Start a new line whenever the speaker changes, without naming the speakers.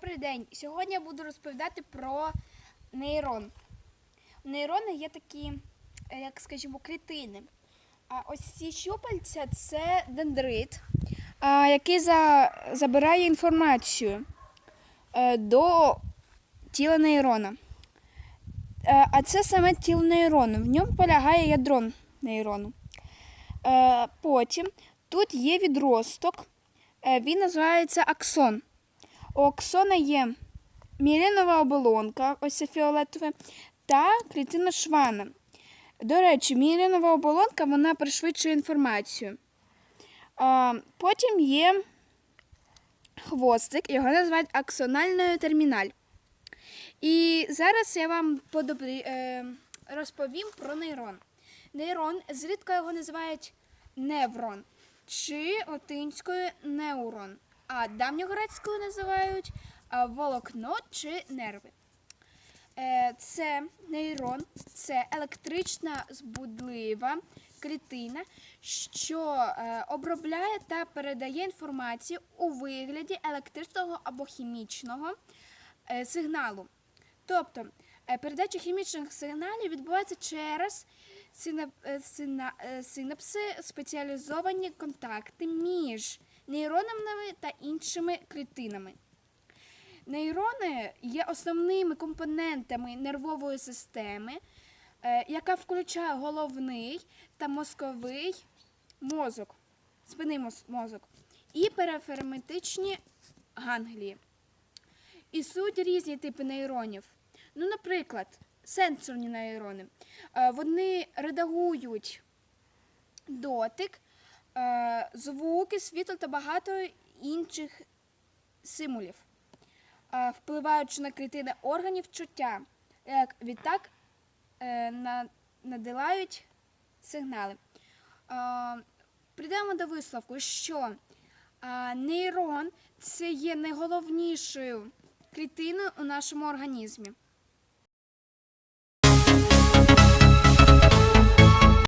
день. Сьогодні я буду розповідати про нейрон. Нейрони є такі, е, як скажімо, клітини. А ось ці щупальця це дендрит, який за, забирає інформацію е, до тіла нейрона. Е, А це саме тіло нейрону. В ньому полягає ядро нейрону. Потім тут є відросток, він називається аксон. У аксона є міленова оболонка, ось фіолетове, та клітина швана. До речі, міленова оболонка вона пришвидшує інформацію. Потім є хвостик, його називають аксональною терміналь. І зараз я вам подобрі, е, розповім про нейрон. Нейрон зрідка його називають неврон чи латинською неурон, а давньогрецькою називають волокно чи нерви. Е, Це нейрон, це електрична збудлива клітина, що е, обробляє та передає інформацію у вигляді електричного або хімічного е, сигналу. Тобто передача хімічних сигналів відбувається через синап- сина- синапси, спеціалізовані контакти між нейронами та іншими клітинами. Нейрони є основними компонентами нервової системи, е, яка включає головний та мозковий мозок, спинний мозок і периферметичні ганглії. Існують різні типи нейронів. Ну, наприклад, сенсорні нейрони. Е, Вони редагують дотик, звуки, світло та багато інших символів, е, впливаючи на клітини органів чуття. Як відтак е, на- надилають сигнали. Е, Прийдемо до висновку, що нейрон це є найголовнішою клітиною у нашому організмі.